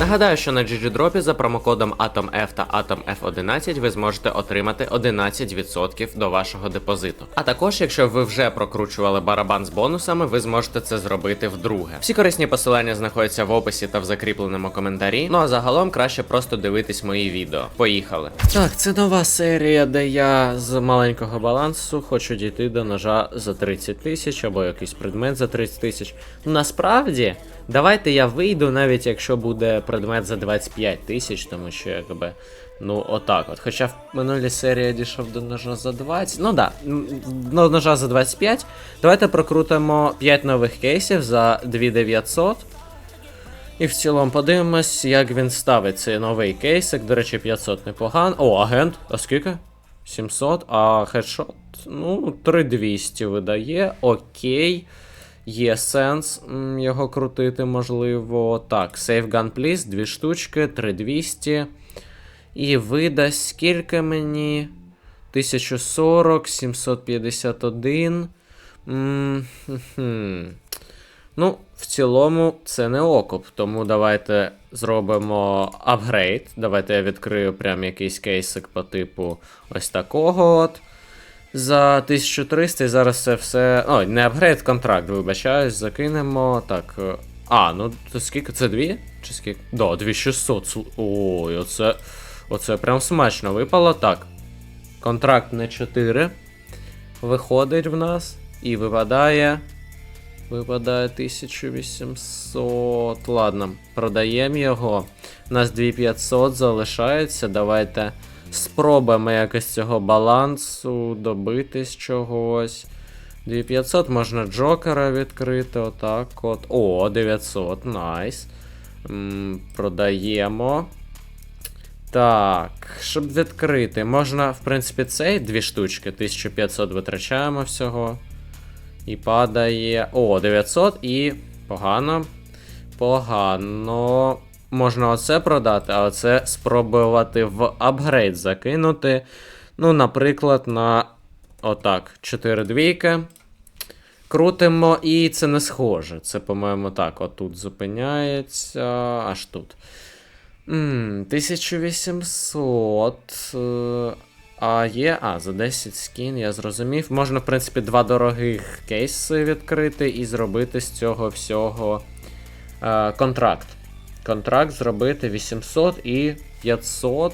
Нагадаю, що на GGDrop за промокодом AtomF та AtomF11 ви зможете отримати 11% до вашого депозиту. А також, якщо ви вже прокручували барабан з бонусами, ви зможете це зробити вдруге. Всі корисні посилання знаходяться в описі та в закріпленому коментарі. Ну а загалом краще просто дивитись мої відео. Поїхали. Так, це нова серія, де я з маленького балансу хочу дійти до ножа за 30 тисяч або якийсь предмет за 30 тисяч. Насправді. Давайте я вийду, навіть якщо буде предмет за 25 тисяч, тому що якби. Ну, отак от. Хоча в минулій серії я дійшов до ножа за 20. Ну да, до ножа за 25. Давайте прокрутимо 5 нових кейсів за 2900. І в цілому подивимось, як він ставить цей новий кейсик. До речі, 500 непогано. О, агент. А скільки? 700, а хедшот. Ну, 3200 видає. Окей. Є сенс його крутити, можливо. Так, Save Gun Please, дві штучки, 3200. І видасть скільки мені? 1040, 751. М, хм-хм. Ну, в цілому, це не окуп, тому давайте зробимо апгрейд. Давайте я відкрию прям якийсь кейсик по типу ось такого от. За 1300 і зараз це все. О, не апгрейд, контракт, вибачаюсь, закинемо. Так. е, А, ну то скільки? Це дві? Чи скільки? Да, 2600. Ой, оце. Оце прям смачно випало. Так. Контракт на 4. Виходить в нас. І випадає. Випадає 1800. Ладно, продаємо його. У нас 2500 залишається. Давайте спробуємо якось цього балансу добитись чогось. 2500 можна Джокера відкрити. Отак от. О, 900, найс. М, продаємо. Так, щоб відкрити, можна, в принципі, цей дві штучки. 1500 витрачаємо всього. І падає. О, 900 і. Погано. Погано. Можна оце продати, а оце спробувати в апгрейд закинути. Ну, наприклад, на. Отак. 4 двійки. Крутимо, і це не схоже. Це, по-моєму, так. Отут зупиняється. Аж тут. М, 1800. е, А є. А, за 10 скін, я зрозумів. Можна, в принципі, два дорогих кейси відкрити і зробити з цього всього е, контракт. Контракт зробити 800 і 500.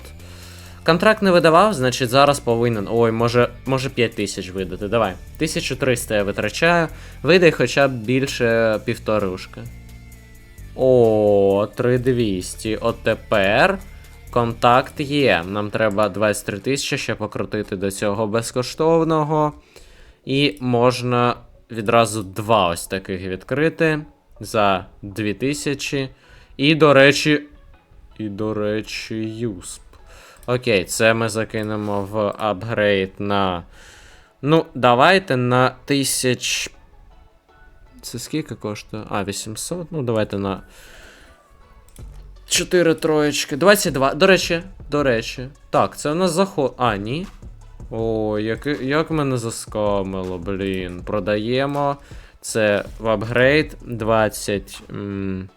Контракт не видавав, значить зараз повинен. Ой, може, може 5000 видати. Давай. 1300 я витрачаю. Видай хоча б більше півторушки. О, 3200. От тепер контакт є. Нам треба 23 тисячі ще покрутити до цього безкоштовного. І можна відразу два ось таких відкрити за 2000. І, до речі. І, до речі, юсп. Окей, це ми закинемо в апгрейд на. Ну, давайте на 1000. Це скільки коштує? А, 800. Ну, давайте на. 4 троєчки. 22. До речі, до речі. Так, це у нас заход. А, ні. О, як, як мене заскамило, блін. Продаємо. Це в апгрейд 20 м,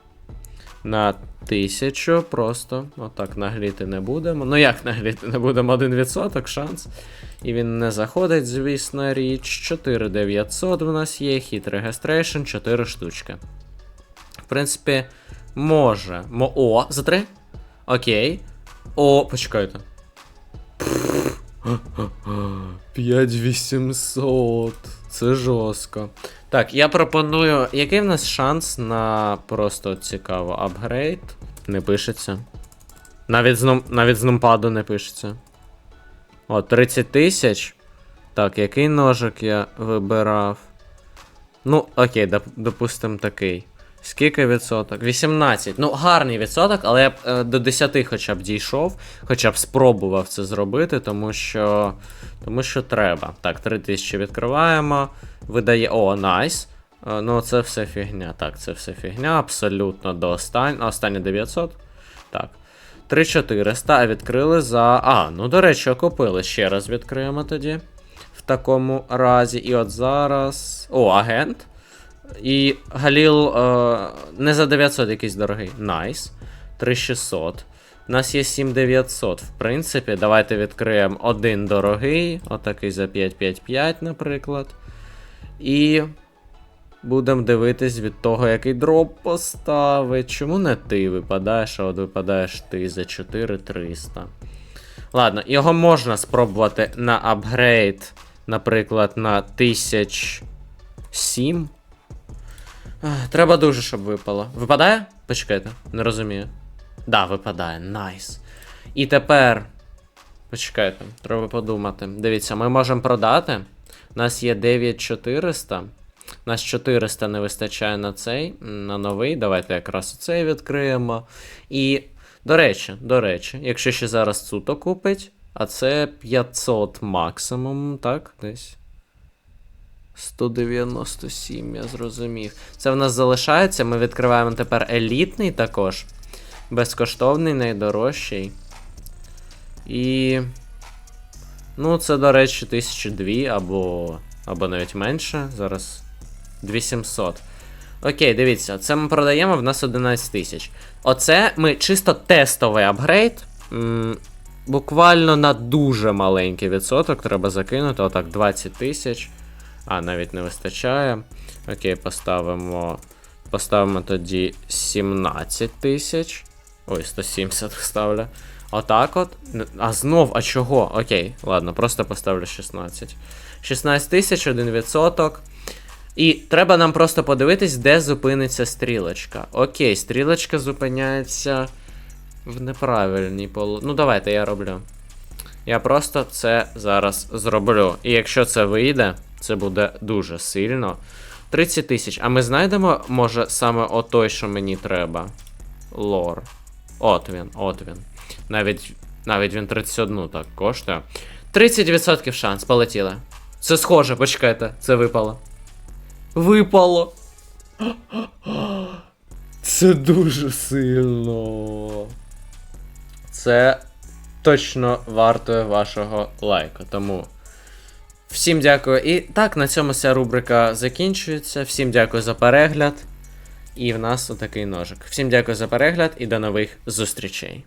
на 1000. Просто. Отак нагліти не будемо. Ну як нагліти не будемо? 1% шанс. І він не заходить, звісно, річ. 4900 в нас є, хіт регістрейшн, 4 штучки. В принципі, може. Мо... О, за 3? Окей. О, почекайте. 5800. Це жорстко. Так, я пропоную. Який в нас шанс на просто цікаво апгрейд? Не пишеться. Навіть з, нум... Навіть з нумпаду не пишеться. О, 30 тисяч. Так, який ножик я вибирав? Ну, окей, доп... допустимо такий. Скільки відсоток? 18. Ну, гарний відсоток, але я б е, до 10 хоча б дійшов, хоча б спробував це зробити, тому що. Тому що треба. Так, 3000 відкриваємо. Видає. О, найс. Е, ну, це все фігня. Так, це все фігня. Абсолютно до останнього. Останнє 900. Так. 3400, а відкрили за. А, ну до речі, окупили. Ще раз відкриємо тоді. В такому разі. І от зараз. О, агент. І Галіл е, не за 900 якийсь дорогий. Найс. 3600. У нас є 7900. В принципі, давайте відкриємо один дорогий. Отакий за 555, наприклад. І будемо дивитись від того, який дроп поставить. Чому не ти випадаєш, а от випадаєш ти за 4300. Ладно, його можна спробувати на апгрейд, наприклад, на 1007. Треба дуже, щоб випало. Випадає? Почекайте, не розумію. Да, випадає, найс. І тепер. Почекайте, треба подумати. Дивіться, ми можемо продати. У нас є 9400. У нас 400 не вистачає на цей, на новий. Давайте якраз цей відкриємо. І, до речі, до речі, якщо ще зараз цуто купить, а це 500 максимум, так? Десь. 197, я зрозумів. Це в нас залишається. Ми відкриваємо тепер елітний також. Безкоштовний, найдорожчий. І. Ну, це, до речі, 1002 або. або навіть менше. Зараз 2700. Окей, дивіться, це ми продаємо в нас 11 тисяч. Оце ми чисто тестовий апгрейд. М, буквально на дуже маленький відсоток треба закинути. Отак, 20 тисяч. А, навіть не вистачає. Окей, поставимо. Поставимо тоді 17 тисяч. Ой, 170 ставлю. Отак от. А знов, а чого? Окей, ладно, просто поставлю 16. 16 тисяч, 1%. І треба нам просто подивитись, де зупиниться стрілочка. Окей, стрілочка зупиняється в неправильній полу. Ну, давайте я роблю. Я просто це зараз зроблю. І якщо це вийде, це буде дуже сильно. 30 тисяч. А ми знайдемо, може, саме отой, що мені треба. Лор. От він, от він. Навіть, навіть він 31 так коштує. 30% шанс, полетіли. Це схоже, почекайте, це випало. Випало. Це дуже сильно. Це точно вартує вашого лайка. Тому всім дякую. І так, на цьому ця рубрика закінчується. Всім дякую за перегляд. І в нас отакий ножик. Всім дякую за перегляд і до нових зустрічей.